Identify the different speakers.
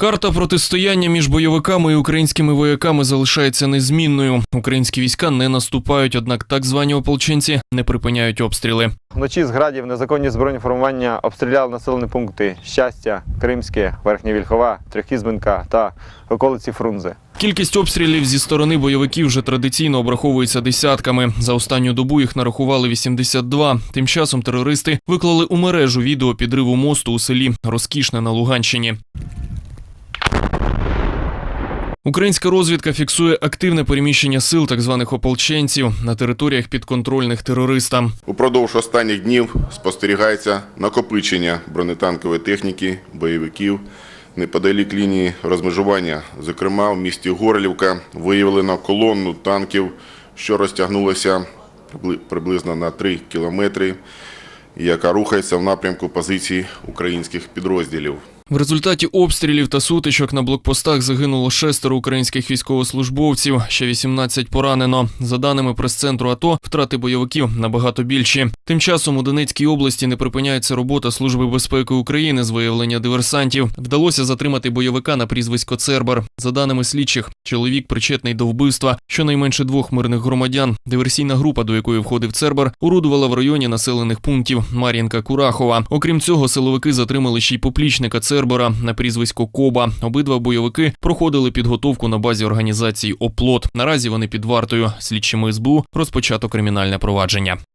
Speaker 1: Карта протистояння між бойовиками і українськими вояками залишається незмінною. Українські війська не наступають, однак так звані ополченці не припиняють обстріли.
Speaker 2: Вночі з градів незаконні збройні формування обстріляли населені пункти Щастя, Кримське, Верхня Вільхова, Трьохізбинка та околиці Фрунзе.
Speaker 1: Кількість обстрілів зі сторони бойовиків вже традиційно обраховується десятками. За останню добу їх нарахували 82. Тим часом терористи виклали у мережу відео підриву мосту у селі Розкішне на Луганщині. Українська розвідка фіксує активне переміщення сил так званих ополченців на територіях підконтрольних терористам.
Speaker 3: Упродовж останніх днів спостерігається накопичення бронетанкової техніки, бойовиків неподалік лінії розмежування. Зокрема, в місті Горлівка виявлено колонну танків, що розтягнулася прибли- приблизно на 3 кілометри, яка рухається в напрямку позицій українських підрозділів.
Speaker 1: В результаті обстрілів та сутичок на блокпостах загинуло шестеро українських військовослужбовців, ще 18 поранено. За даними прес-центру АТО, втрати бойовиків набагато більші. Тим часом у Донецькій області не припиняється робота Служби безпеки України з виявлення диверсантів. Вдалося затримати бойовика на прізвисько Цербер. За даними слідчих, чоловік причетний до вбивства щонайменше двох мирних громадян. Диверсійна група, до якої входив Цербер, орудувала в районі населених пунктів Мар'їнка Курахова. Окрім цього, силовики затримали ще й поплічника Цербера на прізвисько Коба. Обидва бойовики проходили підготовку на базі організації Оплот. Наразі вони під вартою. Слідчими СБУ розпочато кримінальне провадження.